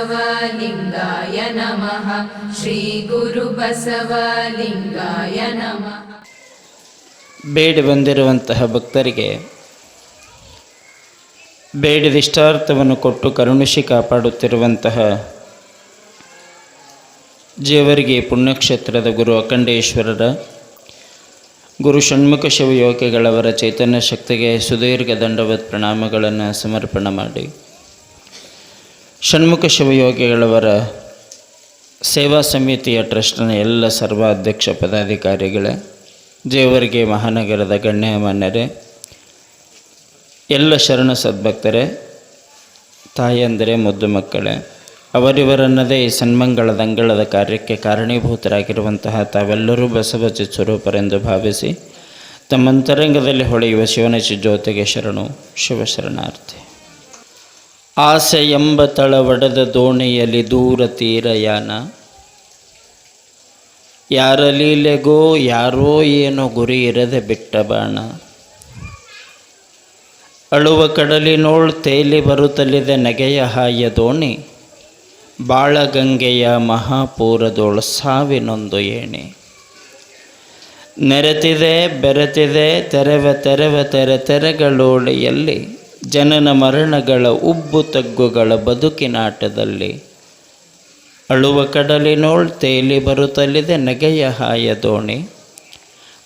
श्रीगुरुबसवलिङ्गाय नमः श्रीगुरुबसवलिङ्गाय नमः ಬೇಡಿ ಬಂದಿರುವಂತಹ ಭಕ್ತರಿಗೆ ಬೇಡಿದಿಷ್ಟಾರ್ಥವನ್ನು ಕೊಟ್ಟು ಕರುಣಿಸಿ ಕಾಪಾಡುತ್ತಿರುವಂತಹ ಜೇವರಿಗೆ ಪುಣ್ಯಕ್ಷೇತ್ರದ ಗುರು ಅಖಂಡೇಶ್ವರರ ಗುರು ಷಣ್ಮುಖ ಶಿವಯೋಗಿಗಳವರ ಚೈತನ್ಯ ಶಕ್ತಿಗೆ ಸುದೀರ್ಘ ದಂಡವತ್ ಪ್ರಣಾಮಗಳನ್ನು ಸಮರ್ಪಣೆ ಮಾಡಿ ಷಣ್ಮುಖ ಶಿವಯೋಗಿಗಳವರ ಸೇವಾ ಸಮಿತಿಯ ಟ್ರಸ್ಟ್ನ ಎಲ್ಲ ಸರ್ವಾಧ್ಯಕ್ಷ ಪದಾಧಿಕಾರಿಗಳೇ, ದೇವರಿಗೆ ಮಹಾನಗರದ ಗಣ್ಯಮಾನ್ಯರೇ ಎಲ್ಲ ಶರಣ ಸದ್ಭಕ್ತರೇ, ತಾಯಂದರೆ, ಮುದ್ದು ಮಕ್ಕಳೇ, ಅವರಿವರನ್ನದೇ ಈ ಸನ್ಮಂಗಳದ ಅಂಗಳದ ಕಾರ್ಯಕ್ಕೆ ಕಾರಣೀಭೂತರಾಗಿರುವಂತಹ ತಾವೆಲ್ಲರೂ ಬಸವ ಸ್ವರೂಪರೆಂದು ಭಾವಿಸಿ ತಮ್ಮಂತರಂಗದಲ್ಲಿ ಹೊಳೆಯುವ ಶಿವನ ಜ್ಯೋತಿಗೆ ಶರಣು, ಶಿವಶರಣಾರ್ಥಿ. ಆಸೆ ಎಂಬ ತಳವಡದ ದೋಣಿಯಲ್ಲಿ ದೂರ ತೀರಯಾನ. ಯಾರ ಲೀಲೆಗೋ ಯಾರೋ ಏನೋ ಗುರಿ ಇರದೆ ಬಿಟ್ಟ ಬಾಣ. ಅಳುವ ಕಡಲಿನೋಳ್ ತೇಲಿ ಬರುತ್ತಲಿದೆ ನಗೆಯ ಹಾಯ ದೋಣಿ. ಬಾಳಗಂಗೆಯ ಮಹಾಪೂರದೋಳು ಸಾವಿನೊಂದು ಏಣಿ. ನೆರೆತಿದೆ, ಬೆರೆತಿದೆ, ತೆರೆವ ತೆರೆವ ತೆರೆ ತೆರೆಗಳೋಳಿಯಲ್ಲಿ ಜನನ ಮರಣಗಳ ಉಬ್ಬು ತಗ್ಗುಗಳ ಬದುಕಿನಾಟದಲ್ಲಿ ಅಳುವ ಕಡಲಿನೋಳ್ ತೇಲಿ ಬರುತ್ತಲಿದೆ ನಗೆಯ ಹಾಯ ದೋಣಿ.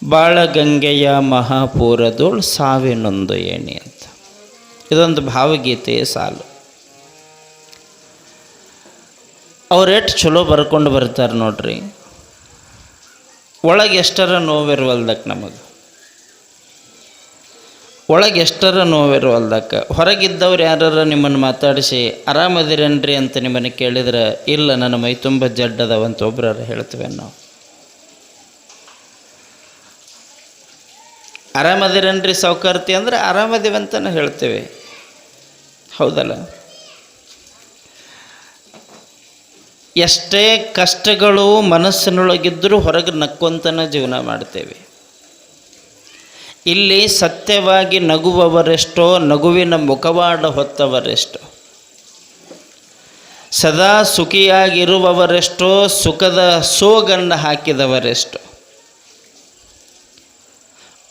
ಬಾಳಗಂಗೆಯ ಮಹಾಪೂರದೋಳ್ ಸಾವಿನೊಂದು ಏಣಿ ಅಂತ. ಇದೊಂದು ಭಾವಗೀತೆಯ ಸಾಲು. ಅವ್ರೆಷ್ಟು ಚಲೋ ಬರ್ಕೊಂಡು ಬರ್ತಾರೆ ನೋಡ್ರಿ. ಒಳಗೆ ಎಷ್ಟರ ನೋವಿರುವಲ್ದಕ್ಕೆ ನಮಗೆ. ಒಳಗೆ ಎಷ್ಟರ ನೋವಿರುವಲ್ದಕ್ಕ ಹೊರಗಿದ್ದವ್ರು ಯಾರ ನಿಮ್ಮನ್ನು ಮಾತಾಡಿಸಿ, ಆರಾಮದಿರೇನ್ರಿ ಅಂತ ನಿಮ್ಮನ್ನು ಕೇಳಿದ್ರೆ, ಇಲ್ಲ, ನನ್ನ ಮೈ ತುಂಬ ಜಡ್ಡದವಂತ ಒಬ್ಬರ ಹೇಳ್ತೇವೆ ನಾವು. ಆರಾಮದಿರೇನ್ರಿ ಸೌಕರ್ತಿ ಅಂದ್ರೆ ಆರಾಮದಿವಂತನೂ ಹೇಳ್ತೇವೆ. ಹೌದಲ್ಲ? ಎಷ್ಟೇ ಕಷ್ಟಗಳು ಮನಸ್ಸಿನೊಳಗಿದ್ದರೂ ಹೊರಗೆ ನಕ್ಕೊಂತನ ಜೀವನ ಮಾಡ್ತೇವೆ. ಇಲ್ಲಿ ಸತ್ಯವಾಗಿ ನಗುವವರೆಷ್ಟೋ, ನಗುವಿನ ಮುಖವಾಡ ಹೊತ್ತವರೆಷ್ಟೋ. ಸದಾ ಸುಖಿಯಾಗಿರುವವರೆಷ್ಟೋ, ಸುಖದ ಸೋಗನ್ನು ಹಾಕಿದವರೆಷ್ಟೋ.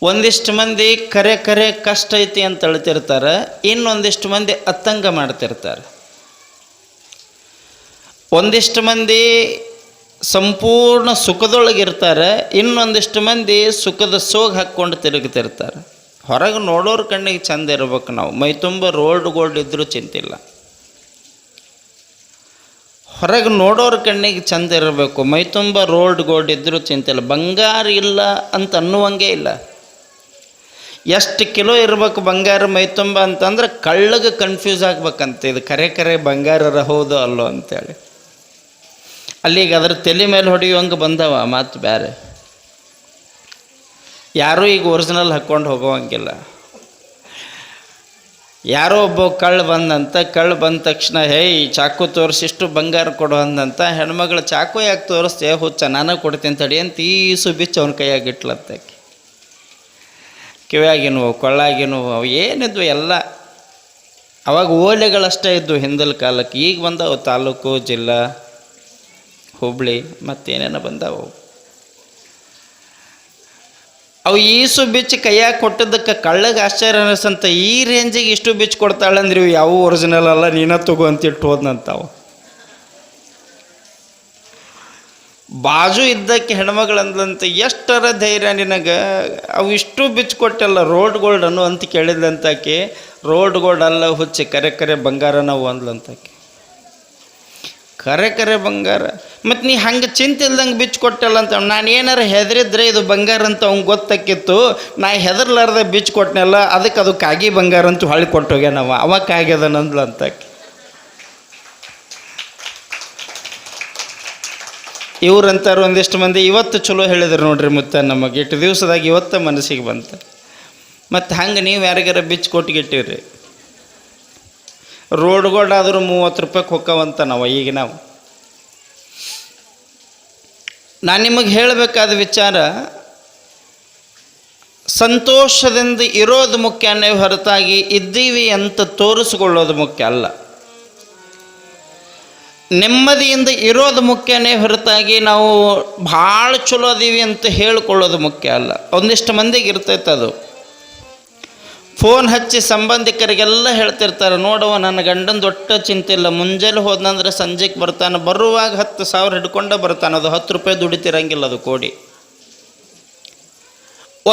ಒಂದಿಷ್ಟು ಮಂದಿ ಕರೆ ಕರೆ ಕಷ್ಟ ಐತಿ ಅಂತ ಹೇಳ್ತಿರ್ತಾರೆ, ಇನ್ನೊಂದಿಷ್ಟು ಮಂದಿ ಅತ್ತಂಗ ಮಾಡ್ತಿರ್ತಾರೆ. ಒಂದಿಷ್ಟು ಮಂದಿ ಸಂಪೂರ್ಣ ಸುಖದೊಳಗಿರ್ತಾರೆ, ಇನ್ನೊಂದಿಷ್ಟು ಮಂದಿ ಸುಖದ ಸೋಗ್ ಹಾಕ್ಕೊಂಡು ತಿರುಗ್ತಿರ್ತಾರೆ ಹೊರಗೆ ನೋಡೋರ ಕಣ್ಣಿಗೆ ಚಂದ ಇರ್ಬೇಕು ನಾವು. ಮೈ ತುಂಬ ರೋಲ್ಡ್ ಗೋಲ್ಡ್ ಇದ್ದರೂ ಚಿಂತಿಲ್ಲ. ಹೊರಗೆ ನೋಡೋರ ಕಣ್ಣಿಗೆ ಚಂದ ಇರಬೇಕು. ಮೈ ತುಂಬ ರೋಲ್ಡ್ ಗೋಲ್ಡ್ ಇದ್ದರೂ ಚಿಂತಿಲ್ಲ. ಬಂಗಾರ ಇಲ್ಲ ಅಂತ ಅನ್ನುವಂಗೆ ಇಲ್ಲ. ಎಷ್ಟು ಕಿಲೋ ಇರಬೇಕು ಬಂಗಾರ ಮೈ ತುಂಬ ಅಂತಂದ್ರೆ ಕಳ್ಳಗೆ ಕನ್ಫ್ಯೂಸ್ ಆಗ್ಬೇಕಂತ. ಇದು ಕರೆ ಕರೆ ಬಂಗಾರರ ಹೌದು ಅಲ್ಲೋ ಅಂತೇಳಿ. ಅಲ್ಲಿಗೆ ಅದ್ರ ತಲೆ ಮೇಲೆ ಹೊಡೆಯುವಂಗೆ ಬಂದವ ಮತ್ತು ಬೇರೆ ಯಾರೂ ಈಗ ಒರಿಜಿನಲ್ ಹಾಕ್ಕೊಂಡು ಹೋಗೋವಂಗಿಲ್ಲ. ಯಾರೋ ಒಬ್ಬ ಕಳ್ಳು ಬಂದಂತ, ಕಳ್ಳು ಬಂದ ತಕ್ಷಣ, ಹೇಯ್, ಚಾಕು ತೋರಿಸಿ, ಇಷ್ಟು ಬಂಗಾರ ಕೊಡು ಅಂದಂತ, ಹೆಣ್ಮಗಳು ಚಾಕು ಯಾಕೆ ತೋರಿಸ್ತೇ ಹುಚ್ಚ, ನಾನು ಕೊಡ್ತೀನಿ ತಡಿ ಅಂತ ಈಸು ಬಿಚ್ಚು ಅವನ ಕೈಯಾಗ ಇಟ್ಲತ್ತಾಕಿ ಕಿವ್ಯಾಗಿನವು, ಕೊಳ್ಳಾಗಿನವು, ಅವು ಏನಿದ್ವು ಎಲ್ಲ. ಅವಾಗ ಓಲೆಗಳಷ್ಟೇ ಇದ್ವು ಹಿಂದಲ ಕಾಲಕ್ಕೆ. ಈಗ ಬಂದವು ತಾಲೂಕು, ಜಿಲ್ಲಾ. ಹುಬ್ಳಿ ಮತ್ತೇನೇನೋ ಬಂದವು? ಅವು ಈಸು ಬಿಚ್ಚಿ ಕೈಯಾಗ ಕೊಟ್ಟದಕ್ಕೆ ಕಳ್ಳಗೆ ಆಶ್ಚರ್ಯ ಅನಿಸಂತ ಈ ರೇಂಜಿಗೆ ಇಷ್ಟು ಬಿಚ್ಚಿ ಕೊಡ್ತಾಳಂದ್ರೆ ಇವು? ಯಾವ ಒರಿಜಿನಲ್ ಅಲ್ಲ, ನೀನ ತಗೋ ಅಂತ ಇಟ್ಟು ಹೋದ್ನಂತಾವು. ಬಾಜು ಇದ್ದಕ್ಕೆ ಹೆಣ್ಮಗಳಂದ್ಲಂತ ಎಷ್ಟರ ಧೈರ್ಯ ನಿನಗೆ? ಅವು ಇಷ್ಟು ಬಿಚ್ಚು ಕೊಟ್ಟಲ್ಲ ರೋಡ್ ಗೋಲ್ಡ್ ಅನ್ನು ಅಂತ ಕೇಳಿದ್ಲಂತಾಕೆ ರೋಡ್ ಗೋಲ್ಡ್ ಅಲ್ಲ ಹುಚ್ಚಿ ಕರೆ ಕರೆ ಬಂಗಾರ ನಾವು ಅಂದ್ಲಂತಾಕೆ. ಕರೆ ಕರೆ ಬಂಗಾರ. ಮತ್ತು ನೀ ಹಂಗೆ ಚಿಂತೆ ಇಲ್ದಂಗೆ ಬಿಚ್ಚು ಕೊಟ್ಟಲ್ಲ ಅಂತ ನಾನು ಏನಾರು ಹೆದರಿದ್ರೆ ಇದು ಬಂಗಾರ ಅಂತ ಅವ್ನು ಗೊತ್ತಾಕಿತ್ತು, ನಾ ಹೆದರ್ಲಾರ್ದೆ ಬಿಚ್ಚು ಕೊಟ್ಟನಲ್ಲ ಅದಕ್ಕೆ ಅದು ಕಾಗಿ ಬಂಗಾರ ಅಂತ ಹೊಳ್ಳಿ ಕೊಟ್ಟೋಗ್ಯಾನವ ಅವ. ಕಾಗ್ಯದ ಅಂತ ಇವ್ರು ಇವ್ರಂತಾರು ಒಂದಿಷ್ಟು ಮಂದಿ ಇವತ್ತು ಚಲೋ ಹೇಳಿದ್ರು ನೋಡ್ರಿ ಮುತ್ತ ನಮಗೆ. ಇಟ್ಟು ದಿವಸದಾಗ ಇವತ್ತು ಮನಸ್ಸಿಗೆ ಬಂತು. ಮತ್ತು ಹಂಗೆ ನೀವು ಯಾರಿಗಾರ ಬಿಚ್ಚು ಕೊಟ್ಟಿಗಿಟ್ಟಿವ್ರಿ ರೋಡ್ಗಳಾದರೂ ಮೂವತ್ತು ರೂಪಾಯಿಗೆ ಹೊಕ್ಕವಂತ ನಾವು ಈಗ ನಾವು. ನಾನು ನಿಮಗೆ ಹೇಳಬೇಕಾದ ವಿಚಾರ, ಸಂತೋಷದಿಂದ ಇರೋದು ಮುಖ್ಯನೇ ಹೊರತಾಗಿ ಇದ್ದೀವಿ ಅಂತ ತೋರಿಸ್ಕೊಳ್ಳೋದು ಮುಖ್ಯ ಅಲ್ಲ. ನೆಮ್ಮದಿಯಿಂದ ಇರೋದು ಮುಖ್ಯನೇ ಹೊರತಾಗಿ ನಾವು ಭಾಳ ಚಲೋ ಅದೀವಿ ಅಂತ ಹೇಳ್ಕೊಳ್ಳೋದು ಮುಖ್ಯ ಅಲ್ಲ. ಒಂದಿಷ್ಟು ಮಂದಿಗೆ ಇರ್ತೈತೆ ಅದು. ಫೋನ್ ಹಚ್ಚಿ ಸಂಬಂಧಿಕರಿಗೆಲ್ಲ ಹೇಳ್ತಿರ್ತಾರೆ ನೋಡುವ ನನ್ನ ಗಂಡನ ದೊಡ್ಡ ಚಿಂತೆ ಇಲ್ಲ, ಮುಂಜಾನೆ ಹೋದ್ನಂದ್ರೆ ಸಂಜೆಗೆ ಬರ್ತಾನೆ, ಬರುವಾಗ ಹತ್ತು ಸಾವಿರ ಹಿಡ್ಕೊಂಡೇ ಬರ್ತಾನೆ, ಅದು ಹತ್ತು ರೂಪಾಯಿ ದುಡಿತಿರಂಗಿಲ್ಲ, ಅದು ಕೋಡಿ.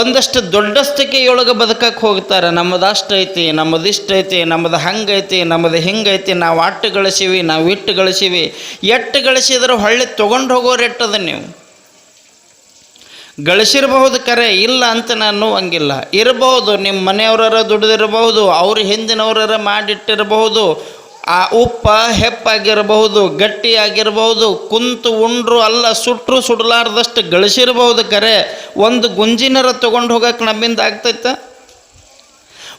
ಒಂದಷ್ಟು ದೊಡ್ಡಸ್ತಿಕೆಯೊಳಗೆ ಬದುಕಕ್ಕೆ ಹೋಗ್ತಾರೆ, ನಮ್ಮದು ಅಷ್ಟು ಐತಿ, ನಮ್ಮದು ಇಷ್ಟು ಐತಿ, ನಮ್ಮದು ಹಂಗೈತಿ ನಮ್ಮದು ಹಿಂಗೈತಿ ನಾವು ಅಟ್ಟು ಗಳಿಸೀವಿ, ನಾವು ಇಟ್ಟು ಗಳಿಸೀವಿ ಎಟ್ಟು ಗಳಿಸಿದ್ರೆ ಹೊಳ್ಳಿ ತೊಗೊಂಡು ಹೋಗೋರು ಎಟ್ಟದ ನೀವು? ಗಳಿಸಿರಬಹುದು, ಕರೆ ಇಲ್ಲ ಅಂತ ನಾನು ಹಂಗಿಲ್ಲ ಇರಬಹುದು ನಿಮ್ಮ ಮನೆಯವರರ ದುಡಿದಿರಬಹುದು, ಅವ್ರ ಹಿಂದಿನವರರ ಮಾಡಿಟ್ಟಿರಬಹುದು, ಆ ಉಪ್ಪ ಹೆಪ್ಪಾಗಿರಬಹುದು, ಗಟ್ಟಿಯಾಗಿರಬಹುದು, ಕುಂತು ಉಂಡ್ರು ಅಲ್ಲ ಸುಟ್ಟರು ಸುಡಲಾರ್ದಷ್ಟು ಗಳಿಸಿರಬಹುದು, ಕರೆ. ಒಂದು ಗುಂಜಿನರ ತೊಗೊಂಡು ಹೋಗಕ್ಕೆ ನಮ್ಮಿಂದ ಆಗ್ತೈತ?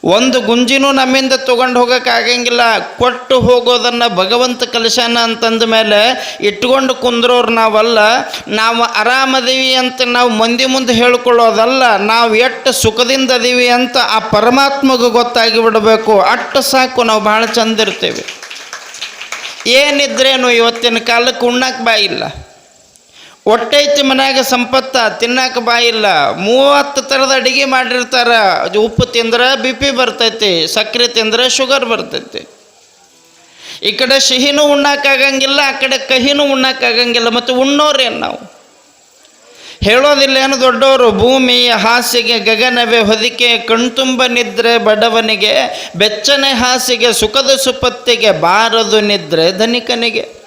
ಒಂದು ಗುಂಜಿನೂ ನಮ್ಮಿಂದ ತೊಗೊಂಡು ಹೋಗೋಕ್ಕಾಗಂಗಿಲ್ಲ ಕೊಟ್ಟು ಹೋಗೋದನ್ನು ಭಗವಂತ ಕಲಿಸಾನ ಅಂತಂದ ಮೇಲೆ ಇಟ್ಕೊಂಡು ಕುಂದ್ರೋರು ನಾವಲ್ಲ. ನಾವು ಆರಾಮದೀವಿ ಅಂತ ನಾವು ಮಂದಿ ಮುಂದೆ ಹೇಳ್ಕೊಳ್ಳೋದಲ್ಲ. ನಾವು ಎಷ್ಟು ಸುಖದಿಂದ ಅದೀವಿ ಅಂತ ಆ ಪರಮಾತ್ಮಗೂ ಗೊತ್ತಾಗಿ ಬಿಡಬೇಕು. ಅಷ್ಟು ಸಾಕು ನಾವು ಭಾಳ ಚಂದ ಏನಿದ್ರೇನು ಇವತ್ತಿನ ಕಾಲಕ್ಕೆ ಉಣ್ಣಕ್ಕೆ ಬಾಯಿಲ್ಲ. ಒಟ್ಟೈತಿ ಮನ್ಯಾಗ ಸಂಪತ್ತ ತಿನ್ನಕ್ಕೆ ಬಾಯಿಲ್ಲ ಮೂವತ್ತು ಥರದ ಅಡುಗೆ ಮಾಡಿರ್ತಾರೆ. ಅದು ಉಪ್ಪು ತಿಂದ್ರೆ ಬಿ ಪಿ ಬರ್ತೈತಿ, ಸಕ್ಕರೆ ತಿಂದ್ರೆ ಶುಗರ್ ಬರ್ತೈತಿ. ಈ ಕಡೆ ಸಿಹಿನೂ ಉಣ್ಣಕ್ಕಾಗಂಗಿಲ್ಲ ಆ ಕಡೆ ಕಹಿನೂ ಉಣ್ಣಕ್ಕಾಗಂಗಿಲ್ಲ ಮತ್ತು ಉಣ್ಣೋರೇನು ನಾವು? ಹೇಳೋದಿಲ್ಲ ಏನು ದೊಡ್ಡವರು, ಭೂಮಿ, ಹಾಸಿಗೆ, ಗಗನವೇ, ಹೊದಿಕೆ, ಕಣ್ತುಂಬ ನಿದ್ರೆ, ಬಡವನಿಗೆ, ಬೆಚ್ಚನೆ ಹಾಸಿಗೆ, ಸುಖದ ಸುಪತ್ತಿಗೆ, ಬಾರದು ನಿದ್ರೆ, ಧನಿಕನಿಗೆ.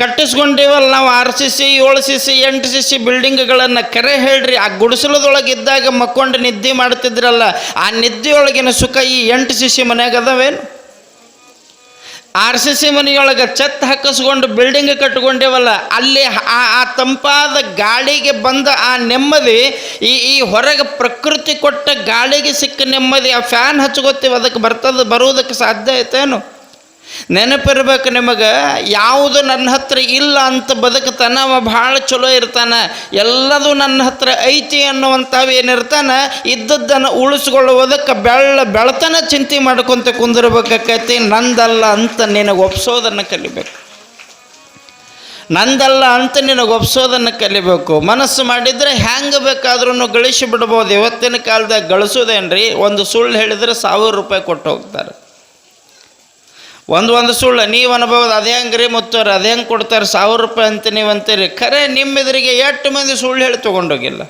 ಕಟ್ಟಿಸ್ಕೊಂಡಿವಲ್ಲ ನಾವು ಆರು ಸಿ ಸಿ, ಏಳು ಸಿ ಸಿ, ಎಂಟು ಸಿ ಸಿ ಬಿಲ್ಡಿಂಗ್ಗಳನ್ನು ಕರೆ ಹೇಳ್ರಿ. ಆ ಗುಡಿಸಲದೊಳಗೆ ಇದ್ದಾಗ ಮಕ್ಕೊಂಡು ನಿದ್ದೆ ಮಾಡ್ತಿದ್ರಲ್ಲ, ಆ ನಿದ್ದೆಯೊಳಗಿನ ಸುಖ ಈ ಎಂಟು ಸಿ ಸಿ ಮನ್ಯಾಗ ಆರ್ ಸಿ ಸಿ ಮನೆಯೊಳಗೆ ಛತ್ ಹಾಕಿಸ್ಕೊಂಡು ಬಿಲ್ಡಿಂಗ್ ಕಟ್ಕೊಂಡೇವಲ್ಲ, ಅಲ್ಲಿ ಆ ತಂಪಾದ ಗಾಳಿಗೆ ಬಂದ ಆ ನೆಮ್ಮದಿ, ಈ ಈ ಹೊರಗೆ ಪ್ರಕೃತಿ ಕೊಟ್ಟ ಗಾಳಿಗೆ ಸಿಕ್ಕ ನೆಮ್ಮದಿ, ಆ ಫ್ಯಾನ್ ಹಚ್ಕೋತೀವಿ, ಅದಕ್ಕೆ ಬರ್ತದೆ, ಬರುವುದಕ್ಕೆ ಸಾಧ್ಯ ಐತೇನು ನೆನಪಿರ್ಬೇಕು ನಿಮಗೆ, ಯಾವುದು ನನ್ನ ಹತ್ರ ಇಲ್ಲ ಅಂತ ಬದುಕ್ತಾನ ಅವ ಭಾಳ ಚಲೋ ಇರ್ತಾನೆ, ಎಲ್ಲದೂ ನನ್ನ ಹತ್ರ ಐತಿ ಅನ್ನುವಂಥವು ಏನಿರ್ತಾನೆ, ಇದ್ದದ್ದನ್ನು ಉಳಿಸ್ಕೊಳ್ಳುವುದಕ್ಕೆ ಬೆಳ್ಳ ಬೆಳತನ ಚಿಂತೆ ಮಾಡ್ಕೊಂತ ಕುಂದಿರ್ಬೇಕಾಕೈತಿ, ನಂದಲ್ಲ ಅಂತ ನಿನಗೆ ಒಪ್ಸೋದನ್ನು ಕಲಿಬೇಕು. ನಂದಲ್ಲ ಅಂತ ನಿನಗೆ ಒಪ್ಸೋದನ್ನು ಕಲಿಬೇಕು. ಮನಸ್ಸು ಮಾಡಿದರೆ ಹ್ಯಾಂಗೆ ಬೇಕಾದ್ರೂ ಗಳಿಸಿ ಬಿಡ್ಬೋದು. ಇವತ್ತಿನ ಕಾಲದಾಗ ಗಳಿಸೋದೇನ್ರಿ, ಒಂದು ಸುಳ್ಳು ಹೇಳಿದರೆ ಸಾವಿರ ರೂಪಾಯಿ ಕೊಟ್ಟು ಹೋಗ್ತಾರೆ. ಒಂದು ಒಂದು ಸುಳ್ಳು, ನೀವು ಅನ್ಬೋದು ಅದೇ ರೀ ಮುತ್ತೋರು? ಅದೇ ಹೆಂಗೆ ಕೊಡ್ತಾರೆ? ಸಾವಿರ ರೂಪಾಯಿ ಅಂತ ನೀವು ಅಂತೀರಿ. ಖರೆ ನಿಮ್ಮ ಎದುರಿಗೆ ಎಷ್ಟು ಮಂದಿ ಸುಳ್ಳು ಹೇಳಿ ತೊಗೊಂಡೋಗಿಲ್ಲ.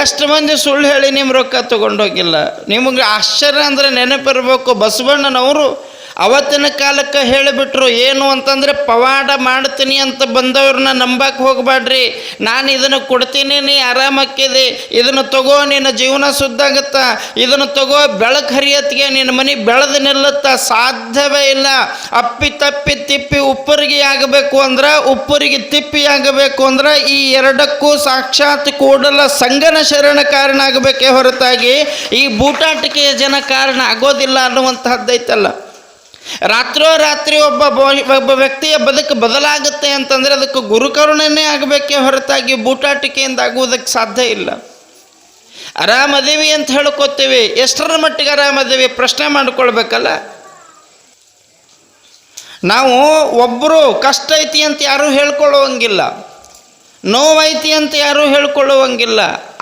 ಎಷ್ಟು ಮಂದಿ ಸುಳ್ಳು ಹೇಳಿ ನಿಮ್ಮ ರೊಕ್ಕ ತೊಗೊಂಡೋಗಿಲ್ಲ. ನಿಮಗೆ ಆಶ್ಚರ್ಯ ಅಂದರೆ ನೆನಪಿರಬೇಕು. ಬಸವಣ್ಣನವರು ಅವತ್ತಿನ ಕಾಲಕ್ಕೆ ಹೇಳಿಬಿಟ್ರು, ಏನು ಅಂತಂದರೆ ಪವಾಡ ಮಾಡ್ತೀನಿ ಅಂತ ಬಂದವ್ರನ್ನ ನಂಬಕ್ಕೆ ಹೋಗಬೇಡ್ರಿ ನಾನು ಇದನ್ನು ಕೊಡ್ತೀನಿ, ನೀ ಆರಾಮಕ್ಕಿದೆ. ಇದನ್ನು ತಗೋ, ನಿನ್ನ ಜೀವನ ಸುದ್ದಾಗತ್ತ ಇದನ್ನು ತಗೋ, ಬೆಳಕು ಹರಿಯತ್ಗೆ ನಿನ್ನ ಮನೆ ಬೆಳೆದು ನಿಲ್ಲುತ್ತ. ಸಾಧ್ಯವೇ ಇಲ್ಲ. ಅಪ್ಪಿ ತಪ್ಪಿ ತಿಪ್ಪಿ ಉಪ್ಪರಿಗೆ ಆಗಬೇಕು ಅಂದ್ರೆ, ಉಪ್ಪರಿಗೆ ತಿಪ್ಪಿ ಆಗಬೇಕು ಅಂದ್ರೆ, ಈ ಎರಡಕ್ಕೂ ಸಾಕ್ಷಾತ್ ಕೂಡಲ ಸಂಗನ ಶರಣ ಕಾರಣ ಆಗಬೇಕೇ ಹೊರತಾಗಿ, ಈ ಬೂಟಾಟಿಕೆಯ ಜನ ಕಾರಣ ಆಗೋದಿಲ್ಲ ಅನ್ನುವಂತಹದ್ದೈತಲ್ಲ. ರಾತ್ರೋ ರಾತ್ರಿ ಒಬ್ಬ ಒಬ್ಬ ವ್ಯಕ್ತಿಯ ಬದುಕು ಬದಲಾಗುತ್ತೆ ಅಂತಂದರೆ ಅದಕ್ಕೆ ಗುರುಕರುಣನೇ ಆಗಬೇಕೇ ಹೊರತಾಗಿ ಬೂಟಾಟಿಕೆಯಿಂದ ಆಗುವುದಕ್ಕೆ ಸಾಧ್ಯ ಇಲ್ಲ. ಆರಾಮದೇವಿ ಅಂತ ಹೇಳ್ಕೊತೀವಿ. ಎಷ್ಟರ ಮಟ್ಟಿಗೆ ಆರಾಮದೇವಿ ಪ್ರಶ್ನೆ ಮಾಡಿಕೊಳ್ಬೇಕಲ್ಲ. ನಾವು ಒಬ್ಬರು ಕಷ್ಟ ಐತಿ ಅಂತ ಯಾರೂ ಹೇಳ್ಕೊಳ್ಳುವಂಗಿಲ್ಲ. ನೋವೈತಿ ಅಂತ ಯಾರೂ ಹೇಳ್ಕೊಳ್ಳುವಂಗಿಲ್ಲ.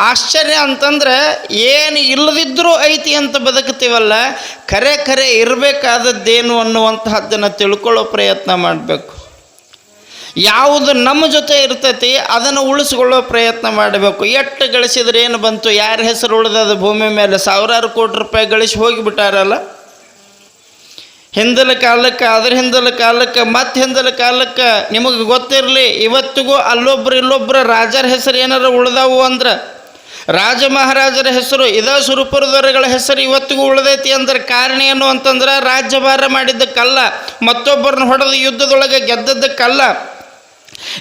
ಆಶ್ಚರ್ಯ ಅಂತಂದ್ರೆ ಏನು ಇಲ್ಲದಿದ್ದರೂ ಐತಿ ಅಂತ ಬದುಕ್ತೀವಲ್ಲ ಖರೆ ಖರೆ ಇರಬೇಕಾದದ್ದೇನು ಅನ್ನುವಂತಹದ್ದನ್ನು ತಿಳ್ಕೊಳ್ಳೋ ಪ್ರಯತ್ನ ಮಾಡಬೇಕು. ಯಾವುದು ನಮ್ಮ ಜೊತೆ ಇರ್ತೈತಿ, ಅದನ್ನು ಉಳಿಸ್ಕೊಳ್ಳೋ ಪ್ರಯತ್ನ ಮಾಡಬೇಕು. ಎಷ್ಟು ಗಳಿಸಿದ್ರೆ ಏನು ಬಂತು? ಯಾರ ಹೆಸರು ಉಳಿದದ ಭೂಮಿ ಮೇಲೆ ಸಾವಿರಾರು ಕೋಟಿ ರೂಪಾಯಿ ಗಳಿಸಿ ಹೋಗಿಬಿಟ್ಟಾರಲ್ಲ? ಹಿಂದಲ ಕಾಲಕ್ಕೆ, ಅದ್ರ ಹಿಂದಲ ಕಾಲಕ್ಕೆ, ಮತ್ತೆ ಹಿಂದಲ ಕಾಲಕ್ಕೆ ನಿಮಗೆ ಗೊತ್ತಿರಲಿ, ಇವತ್ತಿಗೂ ಅಲ್ಲೊಬ್ರು ಇಲ್ಲೊಬ್ರು ರಾಜರ ಹೆಸರು ಏನಾರು ಉಳ್ದಾವು ಅಂದ್ರೆ ರಾಜ ಮಹಾರಾಜರ ಹೆಸರು, ಇದ ಸುರಪುರದವರುಗಳ ಹೆಸರು ಇವತ್ತಿಗೂ ಉಳಿದೈತಿ ಅಂದ್ರೆ ಕಾರಣ ಏನು ಅಂತಂದ್ರೆ ರಾಜ್ಯಭಾರ ಮಾಡಿದ್ದಕ್ಕಲ್ಲ, ಮತ್ತೊಬ್ಬರನ್ನ ಹೊಡೆದು ಯುದ್ಧದೊಳಗೆ ಗೆದ್ದದ್ದಕ್ಕಲ್ಲ.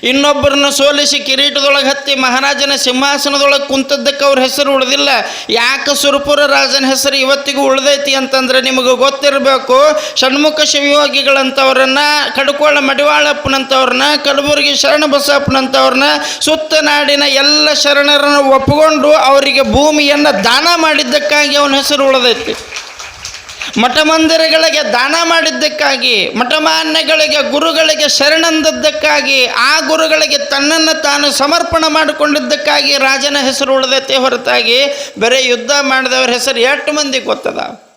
ಇನ್ನೊಬ್ಬರನ್ನ ಸೋಲಿಸಿ ಕಿರೀಟದೊಳಗೆ ಹತ್ತಿ ಮಹಾರಾಜನ ಸಿಂಹಾಸನದೊಳಗೆ ಕುಂತದ್ದಕ್ಕೆ ಅವ್ರ ಹೆಸರು ಉಳಿದಿಲ್ಲ. ಯಾಕೆ ಸುರಪುರ ರಾಜನ ಹೆಸರು ಇವತ್ತಿಗೂ ಉಳಿದೈತಿ ಅಂತಂದ್ರೆ ನಿಮಗೆ ಗೊತ್ತಿರಬೇಕು, ಷಣ್ಮುಖ ಶಿವಯೋಗಿಗಳಂಥವ್ರನ್ನ ಕಡಕೋಳ ಮಡಿವಾಳಪ್ಪನಂಥವ್ರನ್ನ ಕಲಬುರಗಿ ಶರಣ ಬಸಪ್ಪನಂಥವ್ರನ್ನ ಸುತ್ತ ನಾಡಿನ ಎಲ್ಲ ಶರಣರನ್ನು ಒಪ್ಪಿಕೊಂಡು ಅವರಿಗೆ ಭೂಮಿಯನ್ನು ದಾನ ಮಾಡಿದ್ದಕ್ಕಾಗಿ ಅವನ ಹೆಸರು ಉಳಿದೈತಿ. ಮಠ ಮಂದಿರಗಳಿಗೆ ದಾನ ಮಾಡಿದ್ದಕ್ಕಾಗಿ, ಮಠಮಾನ್ಯಗಳಿಗೆ, ಗುರುಗಳಿಗೆ ಶರಣಂದದ್ದಕ್ಕಾಗಿ ಆ ಗುರುಗಳಿಗೆ ತನ್ನನ್ನು ತಾನು ಸಮರ್ಪಣೆ ಮಾಡಿಕೊಂಡಿದ್ದಕ್ಕಾಗಿ ರಾಜನ ಹೆಸರು ಉಳಿದೈತೆ ಹೊರತಾಗಿ, ಬೇರೆ ಯುದ್ಧ ಮಾಡಿದವರ ಹೆಸರು ಎಷ್ಟು ಮಂದಿ ಗೊತ್ತದ?